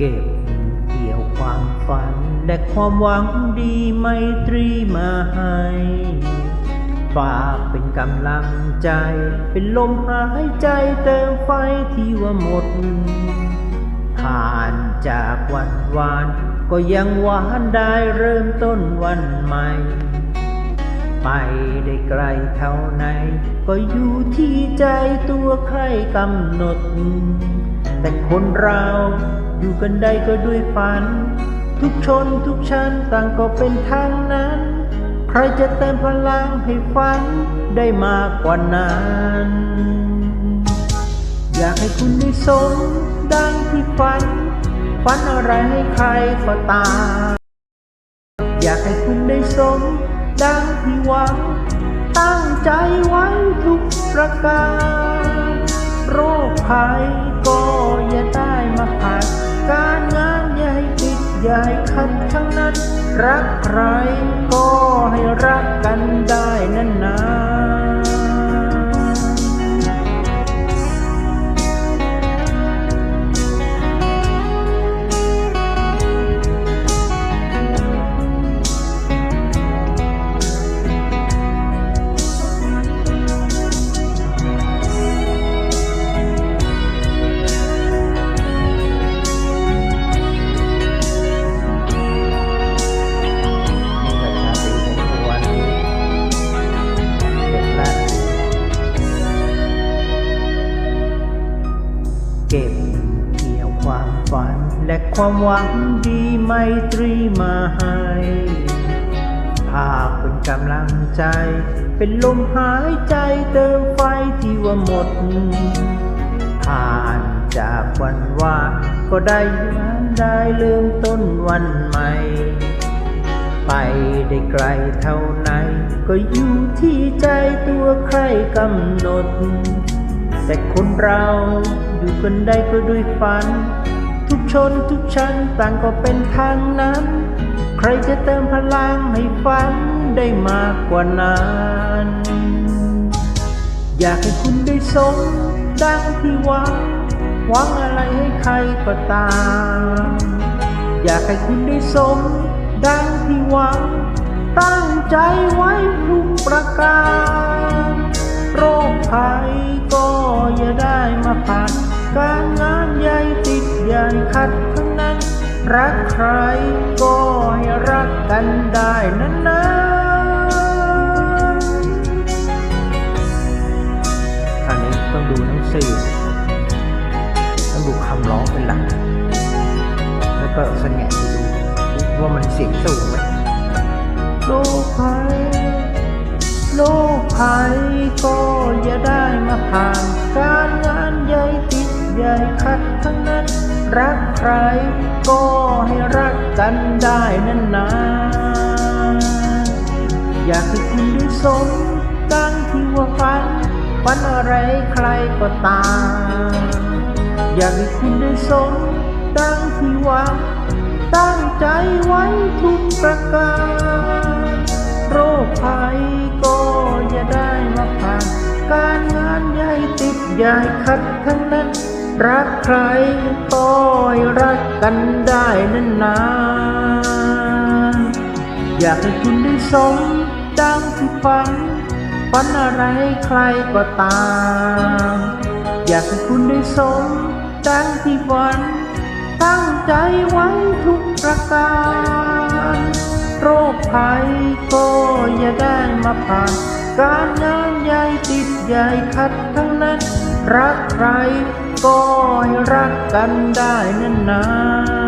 ก็บเกี่ยวความฝัน และความหวังดีไมตรีมาให้ฝากเป็นกำลังใจ เป็นลมหายใจเติมไฟที่ว่าหมด ผ่านจากวันวาน ก็ยังหวานได้เริ่มต้นวันใหม่ ไปได้ไกลเท่าไหน ก็อยู่ที่ใจตัวใครกำหนด แต่คนเราอยู่กันได้ก็ด้วยฝัน ทุกชนทุกชั้นต่างก็เป็นทางนั้น ใครจะเติมพลังให้ฝันได้มากกว่านั้น อยากให้คุณได้สมดังที่ฝัน ฝันอะไรให้ใครก็ตาม อยากให้คุณได้สม ดังที่หวัง ตั้งใจไว้ทุกประการ โรคภัยก็อย่าได้มาผ่านการงานอย่าให้ติดอย่าให้ขัดทั้งนั้น รักใครก็ให้รักกันได้นานๆ ฝันและความหวังดีไมตรีมาให้ภาพเป็นกำลังใจ เป็นลมหายใจเติมไฟที่ว่าหมด ผ่านจากวันว่าก็ได้ย้อนได้เริ่มต้นวันใหม่ ไปได้ไกลเท่าไหน ก็อยู่ที่ใจตัวใครกำหนด แต่คนเราอยู่กันได้ก็ด้วยฝัน ทุกชนทุกชั้นต่างก็เป็นทางนั้น ใครจะเติมพลังให้ฝันได้มากกว่านั้น อยากให้คุณได้สมดังที่หวังหวังอะไรให้ใครก็ตาม อยากให้คุณได้สมดังที่หวัง ตั้งใจไว้ทุกประการโรคภัยก็อย่าได้มาผ่านการงานใหญ่ ติดใหญ่ขัดทั้งนั้น รักใครก็ให้รักกันได้นานๆคราวนี้ต้องดูหนังสือต้องดูคำร้องเป็นหลัก แล้วก็สแงะดูว่ามันเสียงสูงไหมโรคภัยโรคภัยก็อย่าได้มาผ่าน ใหญ่ขัดทั้งนั้น รักใครก็ให้รักกันได้นานๆอยากให้คุณได้สมดังที่ว่าฝันฝันอะไรใครก็ตาม อยากให้คุณได้สมดังที่หวังตั้งใจไว้ทุกประการโรคภัยก็อย่าได้มาผ่านการงานใหญ่ติดใหญ่ขัดทั้งนั้น รักใครก็รักกันได้นานอยากให้คุณได้สมดังที่ฝันฝันอะไรใครก็ตาม อยากให้คุณได้สมดังที่ฝัน ตั้งใจไว้ทุกประการ โรคภัยก็อย่าได้มาผ่าน การงานใหญ่ติดใหญ่ขัดทั้งนั้น รักใคร ก็ให้รักกันได้นาน